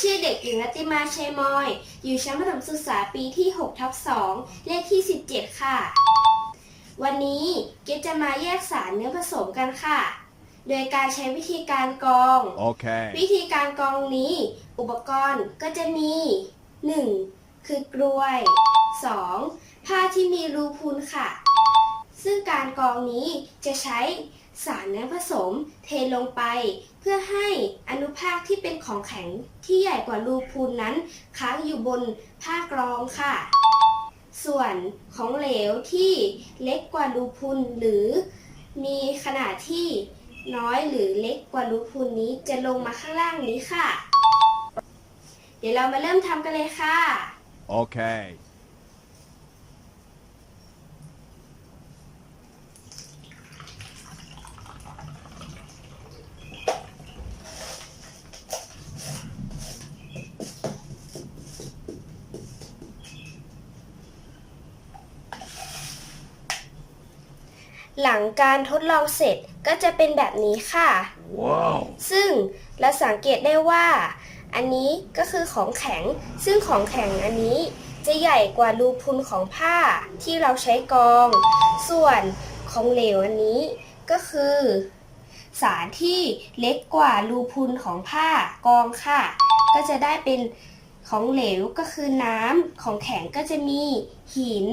ชื่อเด็กหญิงรัตติมาชัยมอย อยู่ชั้นประถมศึกษาปีที่6ทับ2เลขที่ 17 ค่ะ วันนี้เกดจะมาแยกสารเนื้อผสมกันค่ะ โดยการใช้วิธีการกรอง Okay. วิธีการกรองนี้ อุปกรณ์ก็จะมี 1. คือกลวย 2. ผ้าที่มีรูพุนค่ะซึ่ง กรองนี้จะใช้สารเนื้อผสมเทลงไป เพื่อให้อนุภาคที่เป็นของแข็งที่ใหญ่กว่ารูพุนนั้น ค้างอยู่บนผ้ากรองค่ะ ส่วนของเหลวที่เล็กกว่ารูพุนหรือ มีขนาดที่น้อยหรือเล็กกว่ารูพุนนี้จะลงมาข้างล่างนี้ค่ะ เดี๋ยวเรามาเริ่มทำกันเลยค่ะ Okay. หลังการทดลองเสร็จก็จะเป็นแบบนี้ค่ะ Wow. ซึ่งเราสังเกตได้ว่า อันนี้ก็คือของแข็ง ซึ่งของแข็งอันนี้จะใหญ่กว่ารูพุนของผ้าที่เราใช้กรอง ส่วนของเหลวอันนี้ก็คือ สารที่เล็กกว่ารูพุนของผ้ากรองค่ะ ก็จะได้เป็นของเหลวก็คือน้ำของแข็งก็จะมีหิน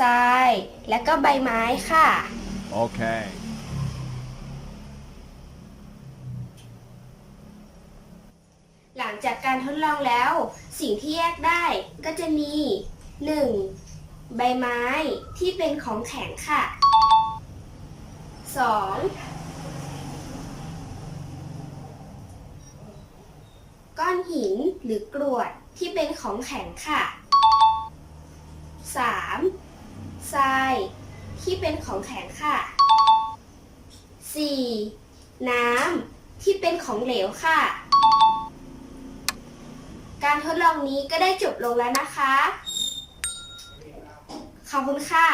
ทราย และก็ใบไม้ค่ะ Okay. หลังจากการทดลองแล้ว สิ่งที่แยกได้ก็จะมี 1. ใบไม้ที่เป็นของแข็งค่ะ 2. ก้อนหินหรือกรวดที่เป็นของแข็งค่ะ 3. ทราย ที่เป็นของแข็งค่ะ 4. น้ำที่เป็นของเหลวค่ะ การทดลองนี้ก็ได้จบลงแล้วนะคะ ขอบคุณค่ะ